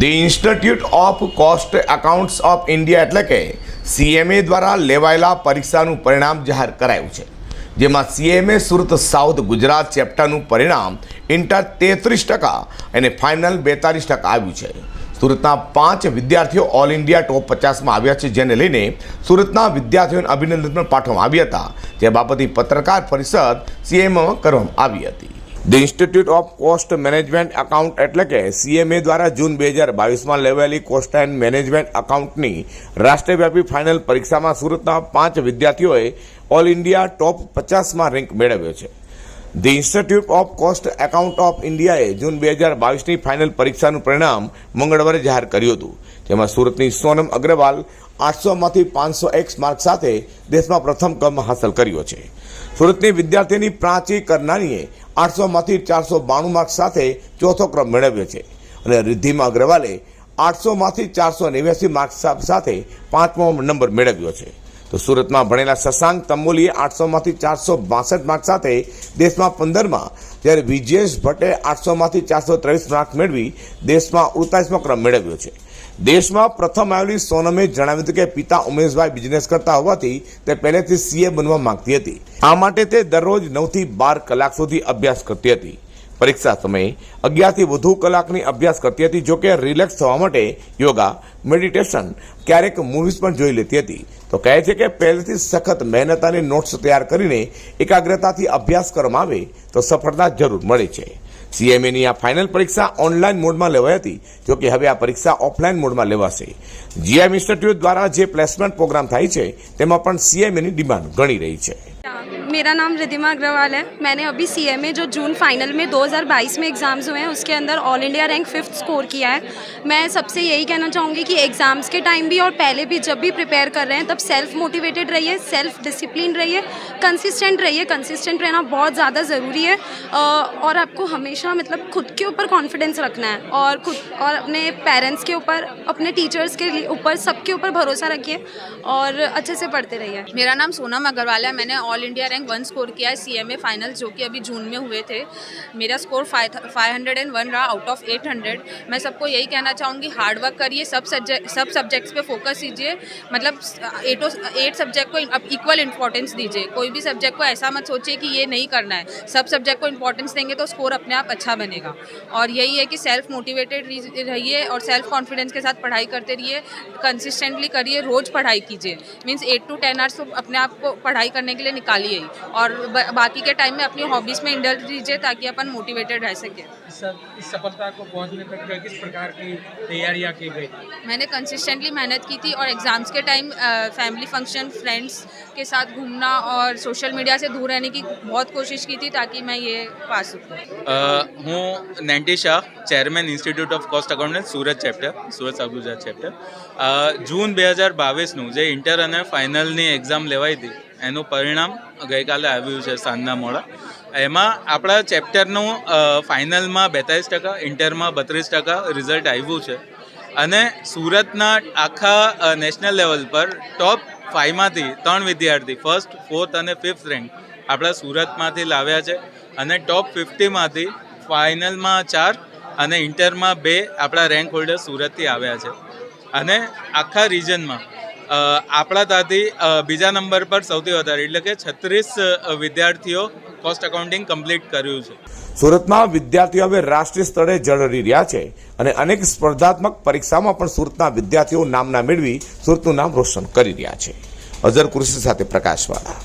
The institute of cost accounts of India એટલે કે સીએમએ દ્વારા લેવાયેલા પરીક્ષાનું પરિણામ જાહેર કરાયું છે. જેમાં સીએમએ સુરત સાઉથ ગુજરાત ચેપ્ટરનું પરિણામ ઇન્ટર તેત્રીસ ટકા અને ફાઇનલ બેતાલીસ ટકા આવ્યું છે. સુરતના પાંચ વિદ્યાર્થીઓ ઓલ ઇન્ડિયા ટોપ પચાસમાં આવ્યા છે, જેને લઈને સુરતના વિદ્યાર્થીઓને અભિનંદન પણ પાઠવવામાં આવ્યા હતા. જે બાબતની પત્રકાર પરિષદ સીએમમાં કરવામાં આવી હતી. The institute of cost management account એટલે કે સીએમએ દ્વારા જૂન બે હજાર બાવીસમાં લેવાયેલી કોસ્ટ એન્ડ મેનેજમેન્ટ એકાઉન્ટની રાષ્ટ્રવ્યાપી ફાઇનલ પરીક્ષામાં સુરતના પાંચ વિદ્યાર્થીઓએ ઓલ ઇન્ડિયા ટોપ પચાસમાં રેન્ક મેળવ્યો છે. The institute of cost account of ઇન્ડિયાએ જૂન બે હજાર બાવીસની ફાઇનલ પરીક્ષાનું પરિણામ મંગળવારે જાહેર કર્યું હતું, જેમાં સુરતની સોનમ અગ્રવાલ આઠસોમાંથી પાંચસો એક્સ માર્ક સાથે દેશમાં પ્રથમ ક્રમ હાંસલ કર્યો છે. સુરતની વિદ્યાર્થીની પ્રાચી કરનાનીએ આઠસોમાંથી ચારસો બાણું માર્ક સાથે ચોથો ક્રમ મેળવ્યો છે અને રિદ્ધિમા અગ્રવાલે આઠસોમાંથી ચારસો નેવ્યાસી માર્ક્સ સાથે પાંચમો નંબર મેળવ્યો છે. તો સુરતમાં ભણેલા શશાંક તંબોલીએ આઠસોમાંથી ચારસો બાસઠ માર્ક સાથે દેશમાં પંદરમાં, જ્યારે વિજયેશ ભટ્ટે આઠસોમાંથી ચારસો ત્રેવીસ માર્ક મેળવી દેશમાં ઉડતાલીસમો ક્રમ મેળવ્યો છે. દેશમાં પ્રથમ આવેલી સોનમે જણાવ્યું હતું કે પિતા ઉમેશભાઈ બિઝનેસ કરતા હોવાથી તે પહેલેથી સીએ બનવા માંગતી હતી. આ માટે તે દરરોજ નવથી બાર કલાક સુધી અભ્યાસ કરતી હતી. પરીક્ષા સમયે અગિયારથી વધુ કલાકની અભ્યાસ કરતી હતી જોકે રિલેક્સ થવા માટે યોગા મેડિટેશન ક્યારેક મૂવીઝ પણ જોઈ લેતી હતી. તો કહે છે કે પહેલેથી સખત મહેનત અને નોટ્સ તૈયાર કરીને એકાગ્રતાથી અભ્યાસ કરવામાં આવે તો સફળતા જરૂર મળે છે. સીએમએની આ ફાઇનલ પરીક્ષા ઓનલાઈન મોડમાં લેવાઈ હતી જોકે હવે આ પરીક્ષા ઓફલાઈન મોડમાં લેવાશે. જીએમ ઇન્સ્ટિટ્યૂટ દ્વારા જે પ્લેસમેન્ટ પ્રોગ્રામ થાય છે, તેમાં પણ સીએમએની ડિમાન્ડ ઘણી રહી છે. मेरा नाम रिधिमा अग्रवाल है। मैंने अभी सी एम ए जो जून फाइनल में 2022 में एग्ज़ाम्स हुए हैं, उसके अंदर all India rank fifth score किया है। मैं सबसे यही कहना चाहूँगी कि एग्ज़ाम्स के टाइम भी और पहले भी जब भी प्रिपेयर कर रहे हैं, तब सेल्फ मोटिवेटेड रहिए सेल्फ डिसिप्लिन रहिए कंसिस्टेंट रहिए। कंसिस्टेंट रहना बहुत ज़्यादा ज़रूरी है। और आपको हमेशा मतलब खुद के ऊपर कॉन्फिडेंस रखना है और खुद और अपने पेरेंट्स के ऊपर, अपने टीचर्स के ऊपर, सबके ऊपर भरोसा रखिए और अच्छे से पढ़ते रहिए। मेरा नाम सोनम अग्रवाल है। मैंने all India rank one score किया है ए फाइनल जो कि अभी जून में हुए थे। मेरा score five hundred and one रहा आउट ऑफ़ एट हंड्रेड मैं सबको यही कहना चाहूँगी हार्ड वर्क करिए, सब सब्जेक्ट सब सब्जेक्ट्स पे फोकस कीजिए। मतलब एटो एट सब्जेक्ट को अब इक्वल इंपॉर्टेंस दीजिए। कोई भी सब्जेक्ट को ऐसा मत सोचिए कि ये नहीं करना है। सब सब्जेक्ट को इंपॉर्टेंस देंगे तो स्कोर अपने आप अच्छा बनेगा। और यही है कि सेल्फ मोटिवेटेड रहिए और सेल्फ कॉन्फिडेंस के साथ पढ़ाई करते रहिए। कंसिस्टेंटली करिए, रोज़ पढ़ाई कीजिए। Means eight to ten hours तो अपने आप को पढ़ाई करने के लिए निकालिए ही। और ब- बाकी के टाइम में अपनी हॉबीज़ में इंडल्ज दीजिए ताकि अपन मोटिवेटेड रह सकें इस इस सफलता को पहुंचने तक किस प्रकार की तैयारियां की गई मैंने कंसिस्टेंटली मेहनत की थी और एग्ज़ाम्स के टाइम फैमिली फंक्शन फ्रेंड्स के साथ घूमना और सोशल मीडिया से दूर रहने की बहुत कोशिश की थी ताकि मैं ये पा सकूँ અ, હું નેન્ટી Shah chairman institute of cost accountant Surat chapter Surat south Gujarat chapter અ, જૂન બે હજાર બાવીસનું જે ઇન્ટર અને ફાઇનલની એક્ઝામ લેવાઈ હતી એનું પરિણામ ગઈકાલે આવ્યું છે સાંજના મોડા. એમાં આપણા ચેપ્ટરનું ફાઇનલમાં બેતાલીસ ટકા, ઇન્ટરમાં બત્રીસ ટકા રિઝલ્ટ આવ્યું છે. અને સુરતના આખા નેશનલ લેવલ પર ટોપ ફાઇવમાંથી ત્રણ વિદ્યાર્થી, ફર્સ્ટ, ફોર્થ અને ફિફ્થ રેન્ક આપણા સુરતમાંથી લાવ્યા છે. અને ટોપ ફિફ્ટીમાંથી ફાઇનલમાં ચાર અને ઇન્ટરમાં બે આપણા રેન્ક હોલ્ડર સુરતથી આવ્યા છે. અને આખા રિજનમાં આપણા ત્યાંથી બીજા નંબર પર સૌથી વધારે, એટલે કે છત્રીસ વિદ્યાર્થીઓ કોસ્ટ અકાઉન્ટિંગ કમ્પ્લીટ કર્યું છે. સુરતમાં વિદ્યાર્થીઓ હવે રાષ્ટ્રીય સ્તરે જળરી રહ્યા છે અને અનેક સ્પર્ધાત્મક પરીક્ષામાં પણ સુરતના વિદ્યાર્થીઓ નામના મેળવી સુરતનું નામ રોશન કરી રહ્યા છે. અઝર કુરશી સાથે પ્રકાશવાળા.